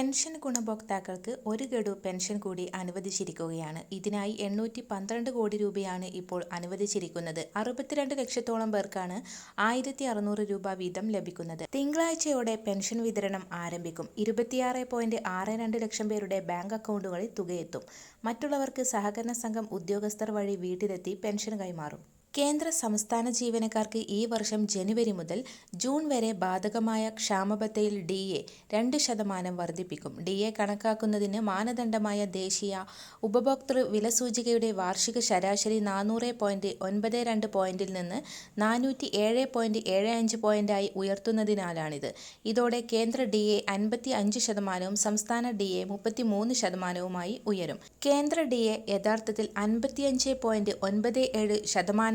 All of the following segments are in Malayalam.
പെൻഷൻ ഗുണഭോക്താക്കൾക്ക് ഒരു ഗഡു പെൻഷൻ കൂടി അനുവദിച്ചിരിക്കുകയാണ്. ഇതിനായി എണ്ണൂറ്റി പന്ത്രണ്ട് കോടി രൂപയാണ് ഇപ്പോൾ അനുവദിച്ചിരിക്കുന്നത്. അറുപത്തിരണ്ട് ലക്ഷത്തോളം പേർക്കാണ് ആയിരത്തി അറുന്നൂറ് രൂപ വീതം ലഭിക്കുന്നത്. തിങ്കളാഴ്ചയോടെ പെൻഷൻ വിതരണം ആരംഭിക്കും. ഇരുപത്തിയാറ് പോയിന്റ് ആറ് രണ്ട് ലക്ഷം പേരുടെ ബാങ്ക് അക്കൗണ്ടുകളിൽ തുകയെത്തും. മറ്റുള്ളവർക്ക് സഹകരണ സംഘം ഉദ്യോഗസ്ഥർ വഴി വീട്ടിലെത്തി പെൻഷൻ കൈമാറും. കേന്ദ്ര സംസ്ഥാന ജീവനക്കാർക്ക് ഈ വർഷം ജനുവരി മുതൽ ജൂൺ വരെ ബാധകമായ ക്ഷാമബത്തയിൽ ഡി എ രണ്ട് ശതമാനം വർദ്ധിപ്പിക്കും. ഡി എ കണക്കാക്കുന്നതിന് മാനദണ്ഡമായ ദേശീയ ഉപഭോക്തൃ വില സൂചികയുടെ വാർഷിക ശരാശരി നാനൂറ് പോയിന്റ് ഒൻപത് രണ്ട് പോയിന്റിൽ നിന്ന് നാനൂറ്റി ഏഴ് പോയിന്റ് ഏഴ് അഞ്ച് പോയിന്റായി ഉയർത്തുന്നതിനാലാണിത്. ഇതോടെ കേന്ദ്ര ഡി എ അൻപത്തി അഞ്ച് ശതമാനവും സംസ്ഥാന ഡി എ മുപ്പത്തി മൂന്ന് ശതമാനവുമായി ഉയരും. കേന്ദ്ര ഡി എ യഥാർത്ഥത്തിൽ അൻപത്തിയഞ്ച് പോയിന്റ് ഒൻപത് ഏഴ്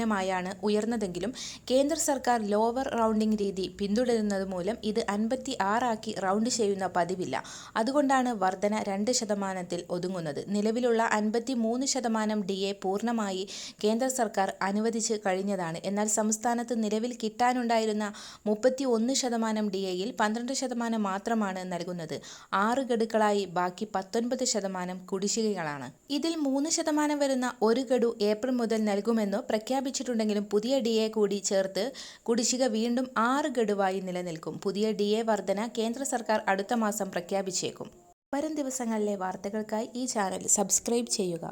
ശതമാനമായാണ് ഉയർന്നതെങ്കിലും കേന്ദ്ര സർക്കാർ ലോവർ റൗണ്ടിംഗ് രീതി പിന്തുടരുന്നത് മൂലം ഇത് അൻപത്തി ആറാക്കി റൗണ്ട് ചെയ്യുന്ന പതിവില്ല. അതുകൊണ്ടാണ് വർധന രണ്ട് ശതമാനത്തിൽ ഒതുങ്ങുന്നത്. നിലവിലുള്ള അൻപത്തി മൂന്ന് ശതമാനം ഡി എ പൂർണമായി കേന്ദ്ര സർക്കാർ അനുവദിച്ച് കഴിഞ്ഞതാണ്. എന്നാൽ സംസ്ഥാനത്ത് നിലവിൽ കിട്ടാനുണ്ടായിരുന്ന മുപ്പത്തി ഒന്ന് ശതമാനം ഡി എയിൽ പന്ത്രണ്ട് ശതമാനം മാത്രമാണ് നൽകുന്നത്. ആറ് ഗഡുക്കളായി ബാക്കി പത്തൊൻപത് ശതമാനം കുടിശ്ശികകളാണ്. ഇതിൽ മൂന്ന് ശതമാനം വരുന്ന ഒരു ഗഡു ഏപ്രിൽ മുതൽ നൽകുമെന്ന് പ്രഖ്യാപിച്ചിട്ടുണ്ടെങ്കിലും പുതിയ ഡി എ കൂടി ചേർത്ത് കുടിശ്ശിക വീണ്ടും ആറ് ഗഡുവായി നിലനിൽക്കും. പുതിയ ഡി എ വർധന കേന്ദ്ര സർക്കാർ അടുത്ത മാസം പ്രഖ്യാപിച്ചേക്കും. വരും ദിവസങ്ങളിലെ വാർത്തകൾക്കായി ഈ ചാനൽ സബ്സ്ക്രൈബ് ചെയ്യുക.